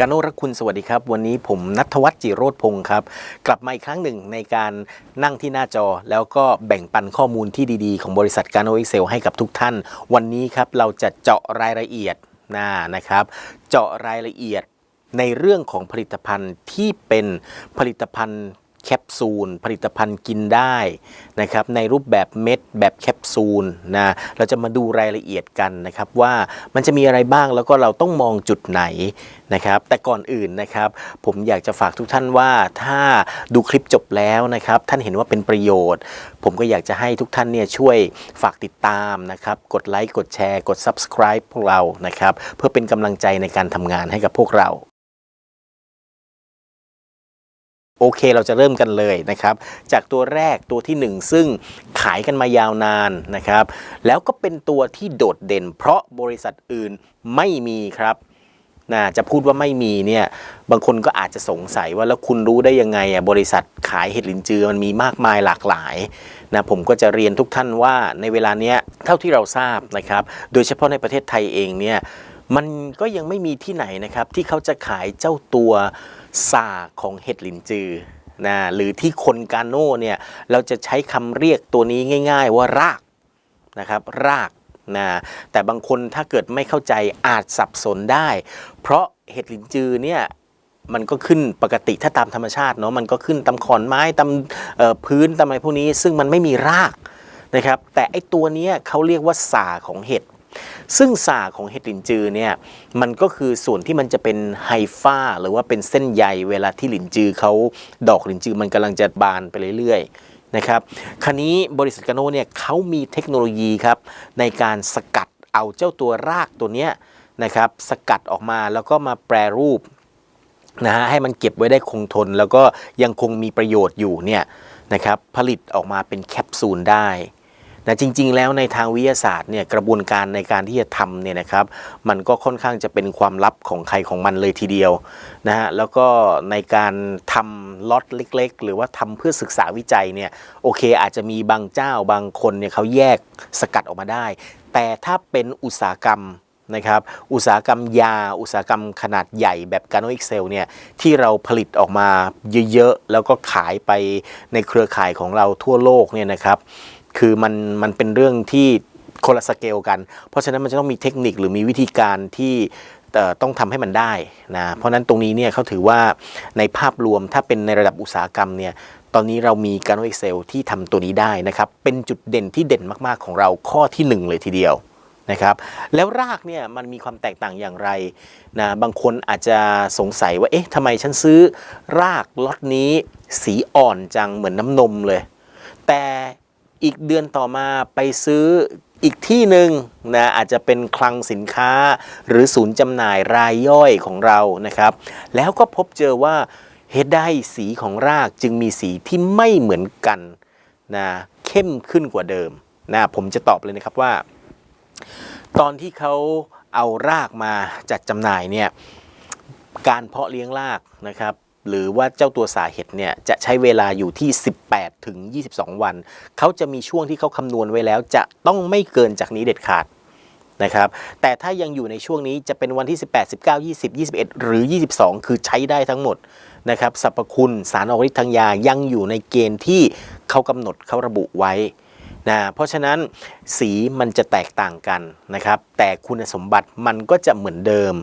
กาโนรักคุณสวัสดีครับ วันนี้ผมนัทวัฒน์จิโรธพงศ์ครับ กลับมาอีกครั้งหนึ่งในการนั่งที่หน้าจอ แล้วก็แบ่งปันข้อมูลที่ดีๆ ของบริษัทกาโนเอ็กเซลให้กับทุกท่าน วันนี้ครับเราจะเจาะรายละเอียดนะนะครับ เจาะรายละเอียดในเรื่องของผลิตภัณฑ์ที่เป็นผลิตภัณฑ์ แคปซูล ผลิตภัณฑ์กินได้นะครับในรูปแบบเม็ดแบบแคปซูลนะเราจะมาดูรายละเอียดกันนะครับว่ามันจะมีอะไรบ้างแล้วก็เราต้องมองจุดไหนนะครับแต่ก่อนอื่นนะครับผมอยากจะฝากทุกท่านว่าถ้าดูคลิปจบแล้วนะครับท่านเห็นว่าเป็นประโยชน์ ผมก็อยากจะให้ทุกท่านเนี่ยช่วยฝากติดตามนะครับกดไลค์กดแชร์ กด subscribe พวกเรานะครับเพื่อเป็นกำลังใจในการทำงานให้กับพวกเรา โอเคเราจะเริ่มกันเลยนะครับ จากตัวแรกตัวที่ 1 ซึ่งขายกันมายาวนานนะครับ แล้วก็เป็นตัวที่โดดเด่น เพราะบริษัทอื่นไม่มีครับนะจะพูดว่าไม่มีเนี่ยบางคนก็อาจจะสงสัยว่าแล้วคุณรู้ได้ยังไงอะบริษัทขายเห็ดลินจือมันมีมากมายหลากหลายนะผมก็จะเรียนทุกท่านว่าในเวลาเนี้ยเท่าที่เราทราบนะครับ โดยเฉพาะในประเทศไทยเองเนี่ยมันก็ยังไม่มีที่ไหนนะครับที่เขาจะขายเจ้าตัว สาของเห็ดลินจือนะหรือที่คนกาโน่เนี่ยเราจะใช้คำเรียกตัวนี้ง่าย ๆ ว่ารากนะครับรากนะแต่บางคนถ้าเกิดไม่เข้าใจอาจสับสนได้ เพราะเห็ดลินจือเนี่ยมันก็ขึ้นปกติถ้าตามธรรมชาติเนาะมันก็ขึ้นตามขอนไม้ตามพื้นตามอะไรพวกนี้ ซึ่งมันไม่มีรากนะครับ แต่ไอตัวนี้เขาเรียกว่าสาของเห็ด ซึ่งสาของเห็ดลินจือเนี่ยมันก็คือส่วนที่มันจะเป็นไฮฟ้าหรือว่าเป็นเส้นใยเวลาที่หลินจือเขาดอกหลินจือมันกำลังจะบานไปเรื่อยๆนะครับคราวนี้บริษัทกาโนเนี่ยเขามีเทคโนโลยีครับในการสกัดเอาเจ้าตัวรากตัวเนี้ยนะครับสกัดออกมาแล้วก็มาแปรรูปนะฮะให้มันเก็บไว้ได้คงทน แล้วก็ยังคงมีประโยชน์อยู่เนี่ยนะครับผลิตออกมาเป็นแคปซูลได้ นะจริง ๆ แล้วในทางวิทยาศาสตร์เนี่ยกระบวนการในการที่จะทำเนี่ยนะครับ มันก็ค่อนข้างจะเป็นความลับของใครของมันเลยทีเดียวนะฮะแล้วก็ในการทำล็อตเล็ก ๆ หรือว่าทำเพื่อศึกษาวิจัยเนี่ยโอเค อาจจะมีบางเจ้าบางคนเนี่ยเขาแยกสกัดออกมาได้ แต่ถ้าเป็นอุตสาหกรรมนะครับอุตสาหกรรมยา อุตสาหกรรมขนาดใหญ่แบบกาโนเอ็กเซลเนี่ยที่เราผลิตออกมาเยอะ ๆ แล้วก็ขายไปในเครือข่ายของเราทั่วโลกเนี่ยนะครับ คือมันมันเป็นเรื่องที่คนละสเกลกัน เพราะฉะนั้นมันจะต้องมีเทคนิคหรือมีวิธีการที่ต้องทำให้มันได้นะเพราะฉะนั้นตรงนี้เนี่ยเขาถือว่าในภาพรวมถ้าเป็นในระดับอุตสาหกรรมเนี่ยตอนนี้เรามีการ o Excel ที่ทำตัวนี้ได้นะครับเป็นจุดเด่นที่เด่นมากๆของเราข้อที่หนึ่งเลยทีเดียวนะครับแล้วรากเนี่ยมันมีความแตกต่างอย่างไรนะบางคนอาจจะสงสัยว่าเอ๊ะทำไมฉันซื้อรากล็อตนี้สีอ่อนจังเหมือนน้ำนมเลย แต่ อีกเดือนต่อมาไปซื้ออีกที่หนึ่งนะอาจจะเป็นคลังสินค้าหรือศูนย์จำหน่ายรายย่อยของเรานะครับ แล้วก็พบเจอว่าเหตุใดสีของรากจึงมีสีที่ไม่เหมือนกันนะเข้มขึ้นกว่าเดิมนะผมจะตอบเลยนะครับว่า ตอนที่เขาเอารากมาจัดจำหน่ายเนี่ยการเพาะเลี้ยงรากนะครับ หรือว่าเจ้าตัวสาเห็ดเนี่ยจะใช้เวลาอยู่ที่ 18 ถึง 22 วัน เขาจะมีช่วงที่เขาคำนวณไว้แล้วจะต้องไม่เกินจากนี้เด็ดขาดนะครับแต่ถ้ายังอยู่ในช่วงนี้จะเป็นวันที่ 18 19 20 21 หรือ 22 คือใช้ได้ทั้งหมดนะครับสรรพคุณสารออกฤทธิ์ทางยายังอยู่ในเกณฑ์ที่เขากำหนดเขาระบุไว้นะเพราะฉะนั้นสีมันจะแตกต่างกันนะครับแต่คุณสมบัติมันก็จะเหมือนเดิม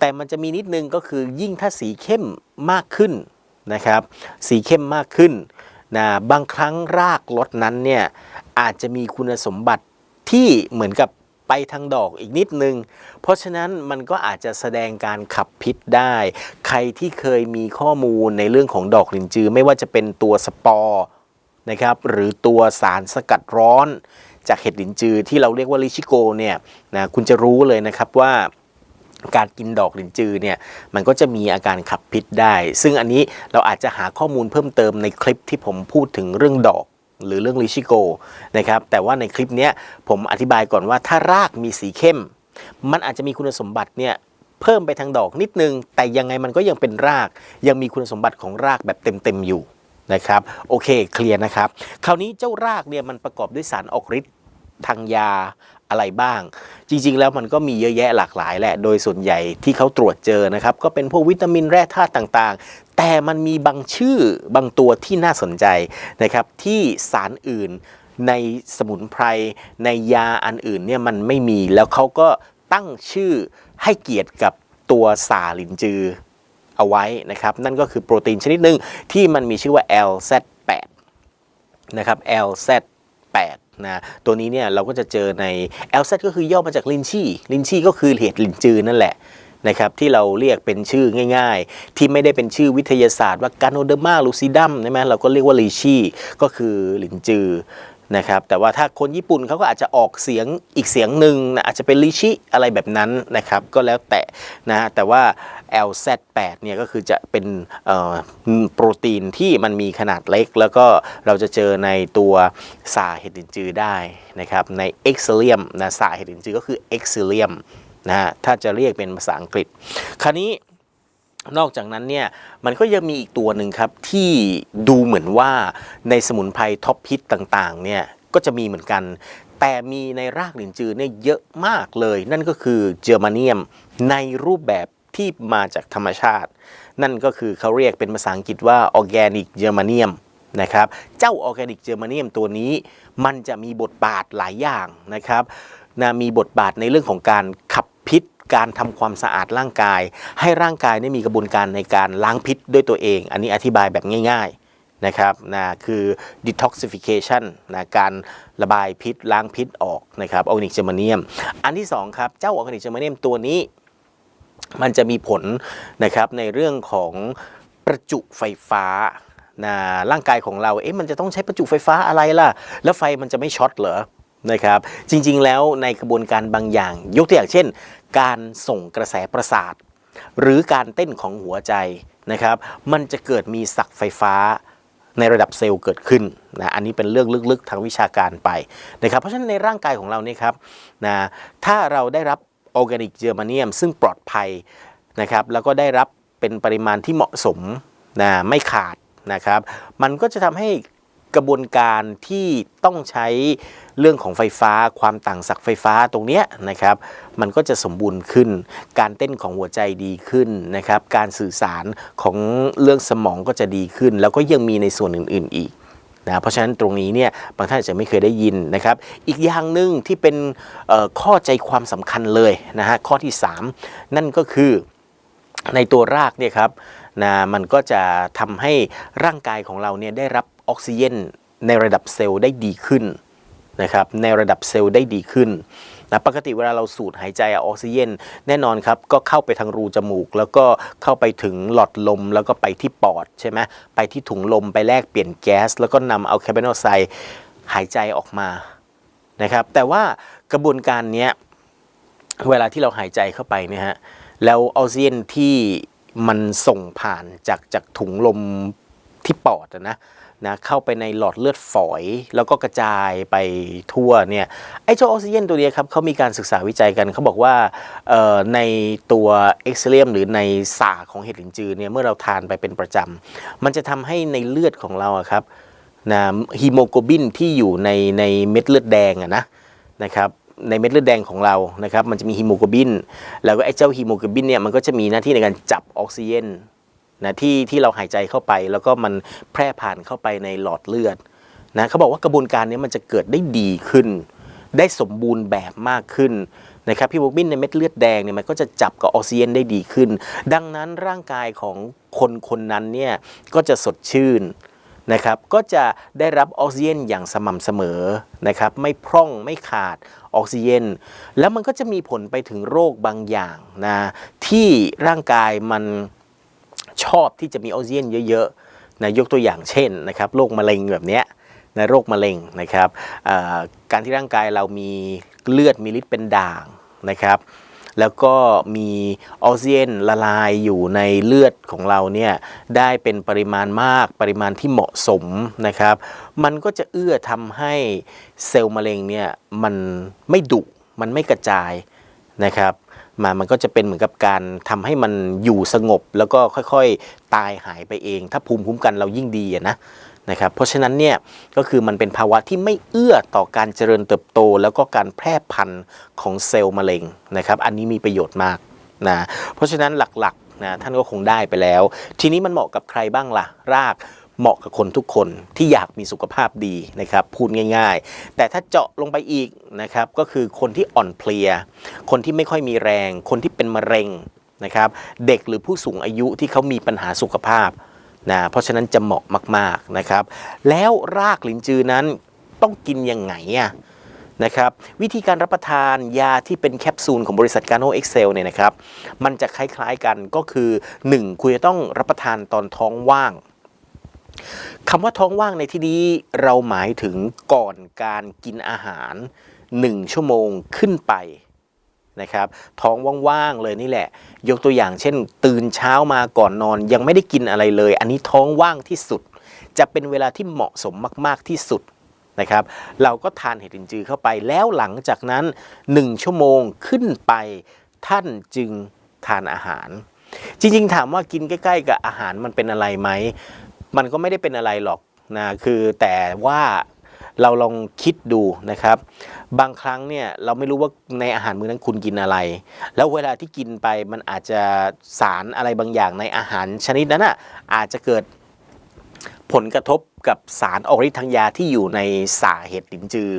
แต่มันจะมีนิดนึงก็คือยิ่งถ้าสีเข้มมากขึ้นนะครับ สีเข้มมากขึ้นนะบางครั้งรากรสนั้นเนี่ยอาจจะมีคุณสมบัติที่เหมือนกับไปทางดอกอีกนิดนึง เพราะฉะนั้นมันก็อาจจะแสดงการขับพิษได้ ใครที่เคยมีข้อมูลในเรื่องของดอกลินจือ ไม่ว่าจะเป็นตัวสปอร์นะครับหรือตัวสารสกัดร้อน จากเห็ดหลินจือที่เราเรียกว่าลิชิโกเนี่ยนะคุณจะรู้เลยนะครับว่า การกินดอกหลินจือเนี่ยมันก็จะมีอาการขับพิษได้ ซึ่งอันนี้เราอาจจะหาข้อมูลเพิ่มเติมในคลิปที่ผมพูดถึงเรื่องดอกหรือเรื่องลิชิโกนะครับแต่ว่าในคลิปนี้ผมอธิบายก่อนว่าถ้ารากมีสีเข้ม มันอาจจะมีคุณสมบัติเนี่ยเพิ่มไปทางดอกนิดนึง แต่ยังไงมันก็ยังเป็นราก ยังมีคุณสมบัติของรากแบบเต็มๆอยู่นะครับโอเคเคลียร์นะครับ คราวนี้เจ้ารากเนี่ยมันประกอบด้วยสารออกฤทธิ์ทางยา อะไรบ้าง จริง ๆ แล้วมันก็มีเยอะแยะหลากหลายแหละ โดยส่วนใหญ่ที่เขาตรวจเจอนะครับ ก็เป็นพวกวิตามินแร่ธาตุต่างๆ แต่มันมีบางชื่อบางตัวที่น่าสนใจนะครับ ที่สารอื่นในสมุนไพร ในยาอันอื่นเนี่ยมันไม่มี แล้วเขาก็ตั้งชื่อให้เกียรติกับตัวสาลินจือเอาไว้นะครับ นั่นก็คือโปรตีนชนิดหนึ่งที่มันมีชื่อว่า LZ8 นะครับ LZ8 นะตัวนี้เนี่ยเราก็จะเจอใน LZ ก็คือย่อมาจากลินชี่ลินชี่ก็คือเห็ดลินจือนั่นแหละนะครับที่เราเรียกเป็นชื่อง่าย ๆ ที่ไม่ได้เป็นชื่อวิทยาศาสตร์ว่าการโนเดอร์มาลูซิดัมใช่ไหมเราก็เรียกว่าลิชี่ก็คือหลินจือ นะครับแต่ว่าถ้าคนญี่ปุ่นเขาก็อาจจะออกเสียงอีกเสียงหนึ่งนะอาจจะเป็นลิชิอะไรแบบนั้นนะครับก็แล้วแต่นะแต่ว่า LZ8 เนี่ยก็คือจะเป็นโปรตีนที่มันมีขนาดเล็ก แล้วก็เราจะเจอในตัวสาเห็ดินจือได้นะครับใน e x c e l i u m นะสาเห็ดินจือก็คือ e x c e l i u m นะฮะถ้าจะเรียกเป็นภาษาอังกฤษ คราวนี้ นอกจากนั้นเนี่ยมันก็ยังมีอีกตัวหนึ่งครับที่ดูเหมือนว่าในสมุนไพรท็อปฮิตต่างๆเนี่ยก็จะมีเหมือนกัน แต่มีในรากหลินจือเนี่ยเยอะมากเลย นั่นก็คือเจอร์มาเนียมในรูปแบบที่มาจากธรรมชาติ นั่นก็คือเขาเรียกเป็นภาษาอังกฤษว่าออร์แกนิกเจอร์มาเนียมนะครับเจ้าออร์แกนิกเจอร์มาเนียมตัวนี้มันจะมีบทบาทหลายอย่างนะครับนะมีบทบาทในเรื่องของการขับพิษ การทำความสะอาดร่างกาย ให้ร่างกายได้มีกระบวนการในการล้างพิษด้วยตัวเอง อันนี้อธิบายแบบง่ายๆนะครับนะคือ detoxification นะการระบายพิษล้างพิษออกนะครับออร์แกนิกเจอร์มาเนียม อันที่สองครับเจ้าออร์แกนิกเจอร์มาเนียมตัวนี้ มันจะมีผลนะครับในเรื่องของประจุไฟฟ้านะร่างกายของเราเอ๊ะมันจะต้องใช้ประจุไฟฟ้าอะไรล่ะ แล้วไฟมันจะไม่ช็อตเหรอ นะครับ จริงๆแล้วในกระบวนการบางอย่าง ยกตัวอย่างเช่น การส่งกระแสประสาท หรือการเต้นของหัวใจนะครับ มันจะเกิดมีสักไฟฟ้าในระดับเซลล์เกิดขึ้นนะอันนี้เป็นเรื่องลึกๆทางวิชาการไปนะครับเพราะฉะนั้นในร่างกายของเราเนี่ยครับนะถ้าเราได้รับออร์แกนิกเจอร์มาเนียมซึ่งปลอดภัยนะครับแล้วก็ได้รับเป็นปริมาณที่เหมาะสมนะไม่ขาดนะครับ มันก็จะทำให้ กระบวนการที่ต้องใช้เรื่องของไฟฟ้าความต่างศักย์ไฟฟ้าตรงเนี้ยนะครับ มันก็จะสมบูรณ์ขึ้น การเต้นของหัวใจดีขึ้นนะครับ การสื่อสารของเรื่องสมองก็จะดีขึ้น แล้วก็ยังมีในส่วนอื่น ๆอีกนะเพราะฉะนั้นตรงนี้เนี่ยบางท่านอาจจะไม่เคยได้ยินนะครับ อีกอย่างหนึ่งที่เป็นข้อใจความสำคัญเลยนะฮะข้อที่ 3 นั่นก็คือในตัวรากเนี่ยครับนะมันก็จะทำให้ร่างกายของเราเนี่ยได้รับ ออกซิเจนในระดับเซลล์ได้ดีขึ้นนะครับในระดับเซลล์ได้ดีขึ้นนะปกติเวลาเราสูดหายใจออกซิเจนแน่นอนครับก็เข้าไปทางรูจมูก แล้วก็เข้าไปถึงหลอดลมแล้วก็ไปที่ปอดใช่ไหมไปที่ถุงลมไปแลกเปลี่ยนแก๊ส แล้วก็นำเอาคาร์บอนไดออกไซด์หายใจออกมานะครับแต่ว่ากระบวนการนี้เวลาที่เราหายใจเข้าไปเนี่ยฮะแล้วออกซิเจนที่มันส่งผ่านจากจากถุงลมที่ปอดนะ นะเข้าไปในหลอดเลือดฝอย แล้วก็กระจายไปทั่วเนี่ยไอ้เจ้าออกซิเจนตัวเนี้ครับเขามีการศึกษาวิจัยกันเขาบอกว่าในตัวเอ็กซ์เลียมหรือในสาของเห็ดหลินจือเนี่ยเมื่อเราทานไปเป็นประจำ มันจะทำให้ในเลือดของเราครับนะฮีโมโกลบินที่อยู่ในในเม็ดเลือดแดงอะนะนะครับในเม็ดเลือดแดงของเรานะครับมันจะมีฮีโมโกลบิน แล้วก็ไอ้เจ้าฮีโมโกลบินเนี่ยมันก็จะมีหน้าที่ในการจับออกซิเจน นะที่ที่เราหายใจเข้าไป แล้วก็มันแพร่ผ่านเข้าไปในหลอดเลือดนะเขาบอกว่ากระบวนการนี้มันจะเกิดได้ดีขึ้น ได้สมบูรณ์แบบมากขึ้นนะครับฮีโมโกบินในเม็ดเลือดแดงเนี่ยมันก็จะจับกับออกซิเจนได้ดีขึ้น ดังนั้นร่างกายของคนคนนั้นเนี่ยก็จะสดชื่นนะครับก็จะได้รับออกซิเจนอย่างสม่ำเสมอนะครับไม่พร่องไม่ขาดออกซิเจน แล้วมันก็จะมีผลไปถึงโรคบางอย่างนะที่ร่างกายมัน ชอบที่จะมีออกซิเจนเยอะๆนะยกตัวอย่างเช่นนะครับโรคมะเร็งแบบเนี้ยนะโรคมะเร็งนะครับการที่ร่างกายเรามีเลือดมีฤทธิ์เป็นด่างนะครับ แล้วก็มีออกซิเจนละลายอยู่ในเลือดของเราเนี่ยได้เป็นปริมาณมากปริมาณที่เหมาะสมนะครับ มันก็จะเอื้อทำให้เซลล์มะเร็งเนี่ยมันไม่ดุมันไม่กระจายนะครับ มามันก็จะเป็นเหมือนกับการทำให้มันอยู่สงบ แล้วก็ค่อยๆ ตายหายไปเอง ถ้าภูมิคุ้มกันเรายิ่งดีอะนะนะครับเพราะฉะนั้นเนี่ยก็คือมันเป็นภาวะที่ไม่เอื้อต่อการเจริญเติบโต แล้วก็การแพร่พันธุ์ของเซลล์มะเร็งนะครับ อันนี้มีประโยชน์มากนะเพราะฉะนั้นหลักๆนะท่านก็คงได้ไปแล้ว ทีนี้มันเหมาะกับใครบ้างล่ะ ราก เหมาะกับคนทุกคนที่อยากมีสุขภาพดีนะครับพูดง่าย ๆ แต่ถ้าเจาะลงไปอีกนะครับก็คือคนที่อ่อนเพลีย คนที่ไม่ค่อยมีแรง คนที่เป็นมะเร็งนะครับเด็กหรือผู้สูงอายุที่เขามีปัญหาสุขภาพนะเพราะฉะนั้นจะเหมาะมากๆนะครับ แล้วรากลิ้นจือนั้นต้องกินยังไงอะนะครับวิธีการรับประทานยาที่เป็นแคปซูลของบริษัทกาโนเอ็กเซลเนี่ยนะครับมันจะคล้ายๆกันก็คือ 1. คุณจะต้องรับประทานตอนท้องว่าง คำว่าท้องว่างในที่นี้เราหมายถึงก่อนการกินอาหาร 1 ชั่วโมงขึ้นไปนะครับท้องว่างๆเลยนี่แหละ ยกตัวอย่างเช่น ตื่นเช้ามาก่อนนอนยังไม่ได้กินอะไรเลย อันนี้ท้องว่างที่สุด จะเป็นเวลาที่เหมาะสมมาก ๆที่สุดนะครับ เราก็ทานเห็ดลินจือเข้าไปแล้วหลังจากนั้น 1 ชั่วโมงขึ้นไปท่านจึงทานอาหาร จริงๆ ถามว่ากินใกล้ ๆ กับอาหารมันเป็นอะไรไหม มันก็ไม่ได้เป็นอะไรหรอกนะคือแต่ว่าเราลองคิดดูนะครับ บางครั้งเนี่ยเราไม่รู้ว่าในอาหารมื้อนั้นคุณกินอะไร แล้วเวลาที่กินไปมันอาจจะสารอะไรบางอย่างในอาหารชนิดนั้นอะอาจจะเกิดผลกระทบกับสารออกฤทธิ์ทางยาที่อยู่ในสาเห็ดลินจือ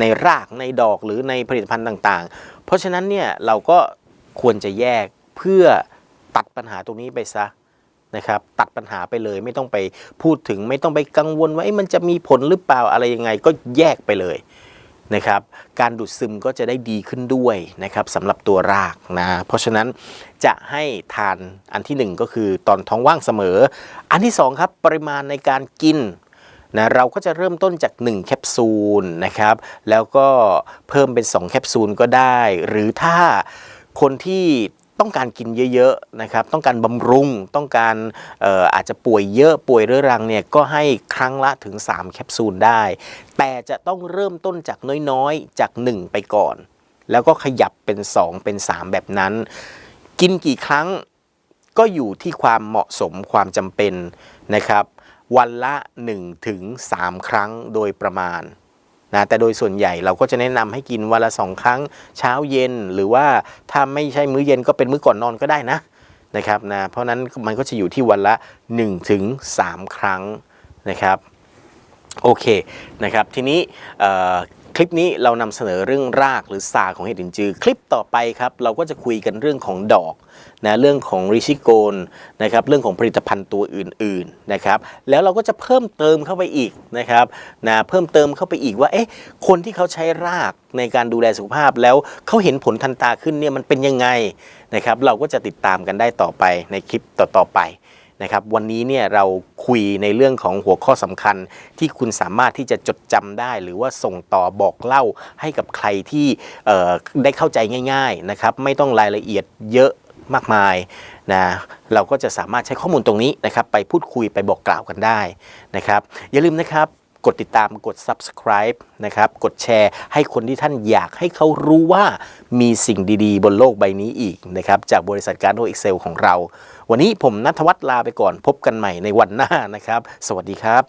ในรากในดอกหรือในผลิตภัณฑ์ต่าง ๆ เพราะฉะนั้นเนี่ยเราก็ควรจะแยกเพื่อตัดปัญหาตรงนี้ไปซะ นะครับตัดปัญหาไปเลยไม่ต้องไปพูดถึงไม่ต้องไปกังวลว่ามันจะมีผลหรือเปล่าอะไรยังไงก็แยกไปเลยนะครับการดูดซึมก็จะได้ดีขึ้นด้วยนะครับสำหรับตัวรากนะเพราะฉะนั้นจะให้ทานอันที่หนึ่งก็คือตอนท้องว่างเสมอ อันที่สองครับปริมาณในการกินนะเราก็จะเริ่มต้นจาก 1 แคปซูลนะครับแล้วก็เพิ่มเป็น 2 แคปซูลก็ได้ หรือถ้าคนที่ ต้องการกินเยอะๆนะครับต้องการบำรุงต้องการอออาจจะป่วยเยอะป่วยเรื้อรังเนี่ยก็ให้ครั้งละถึง 3 แคปซูลได้ แต่จะต้องเริ่มต้นจากน้อยๆ จาก 1 ไปก่อน แล้วก็ขยับเป็น 2 เป็น 3 แบบนั้น กินกี่ครั้งก็อยู่ที่ความเหมาะสมความจำเป็นนะครับ วันละ1ถึง3ครั้งโดยประมาณ นะแต่โดยส่วนใหญ่เราก็จะแนะนำให้กินวันละสองครั้งเช้าเย็น หรือว่าถ้าไม่ใช่มื้อเย็นก็เป็นมื้อก่อนนอนก็ได้นะนะครับนะเพราะนั้นมันก็จะอยู่ที่วันละ1ถึง3ครั้งนะครับโอเคนะครับทีนี้ คลิปนี้เรานำเสนอเรื่องรากหรือสาของเห็ดลินจือ คลิปต่อไปครับ เราก็จะคุยกันเรื่องของดอกนะเรื่องของริชิโกนนะครับเรื่องของผลิตภัณฑ์ตัวอื่นๆนะครับแล้วเราก็จะเพิ่มเติมเข้าไปอีกนะครับนะเพิ่มเติมเข้าไปอีกว่าเอ๊ะคนที่เขาใช้รากในการดูแลสุขภาพแล้วเขาเห็นผลทันตาขึ้นเนี่ยมันเป็นยังไงนะครับเราก็จะติดตามกันได้ต่อไปในคลิปต่อๆไป นะครับวันนี้เนี่ยเราคุยในเรื่องของหัวข้อสำคัญที่คุณสามารถที่จะจดจำได้ หรือว่าส่งต่อบอกเล่าให้กับใครที่ได้เข้าใจง่ายๆนะครับไม่ต้องรายละเอียดเยอะมากมายนะเราก็จะสามารถใช้ข้อมูลตรงนี้นะครับไปพูดคุยไปบอกกล่าวกันได้นะครับอย่าลืมนะครับ กดติดตามกด subscribe นะครับ กดแชร์ให้คนที่ท่านอยากให้เขารู้ว่ามีสิ่งดีๆ บนโลกใบนี้อีกนะครับ จากบริษัทการโนเอ็กเซลของเรา วันนี้ผมนัทวัฒน์ลาไปก่อนพบกันใหม่ในวันหน้านะครับ สวัสดีครับ